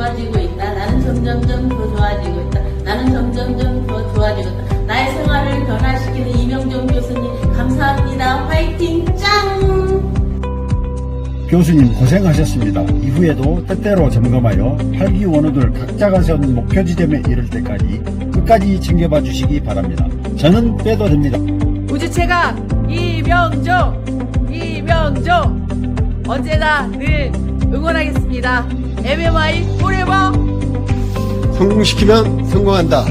좋아지고 있다. 나는 점점점 더 좋아지고 있다. 나는 점점점 더 좋아지고 있다. 나의 생활을 변화시키는 이명정 교수님 감사합니다. 화이팅 짱! 교수님 고생하셨습니다. 이후에도 때때로 점검하여 8기 원우들 각자가 세운 목표 지점에 이를 때까지 끝까지 챙겨봐 주시기 바랍니다. 저는 빼도 됩니다. 우주체가 이명종 이명종 언제나 늘 응원하겠습니다. MMI 포레버 성공시키면 성공한다.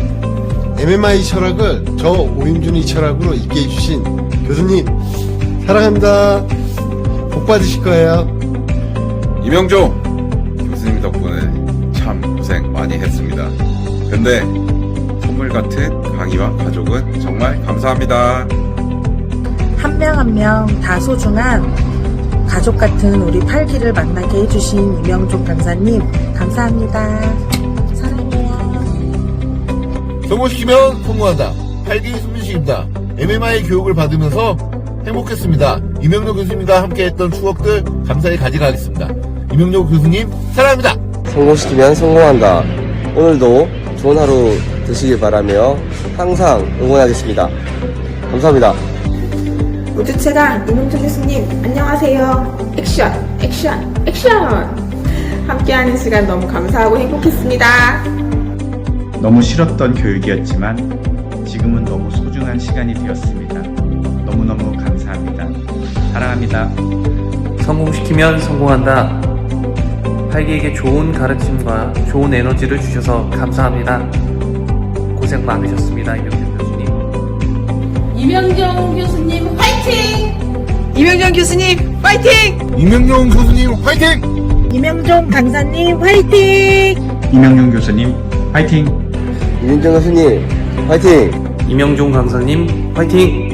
MMI 철학을 저 오윤준이 철학으로 있게 해주신 교수님 사랑합니다. 복 받으실 거예요. 이명종 교수님 덕분에 참 고생 많이 했습니다. 근데 선물 같은 강의와 가족은 정말 감사합니다. 한 명 한 명 다 소중한 가족 같은 우리 팔기를 만나게 해주신 이명종 강사님 감사합니다. 사랑해요. 성공시키면 성공한다. 8기 숨쉬입니다. MMI 교육을 받으면서 행복했습니다. 이명록 교수님과 함께했던 추억들 감사히 가져가겠습니다. 이명록 교수님 사랑합니다. 성공시키면 성공한다. 오늘도 좋은 하루 되시길 바라며 항상 응원하겠습니다. 감사합니다. 우주체강 이명철 교수님 안녕하세요. 액션, 액션, 액션. 함께하는 시간 너무 감사하고 행복했습니다. 너무 싫었던 교육이었지만 지금은 너무 소중한 시간이 되었습니다. 너무너무 감사합니다. 사랑합니다. 성공시키면 성공한다. 팔기에게 좋은 가르침과 좋은 에너지를 주셔서 감사합니다. 고생 많으셨습니다, 이명준 교수님. 이명정 교수님 화이팅! 이명종 교수님 파이팅! 이명록 교수님 화이팅! 이명종 강사님 화이팅! 이명용 교수님 파이팅! 이민정 교수님, 화이팅! 이명종 강사님, 화이팅!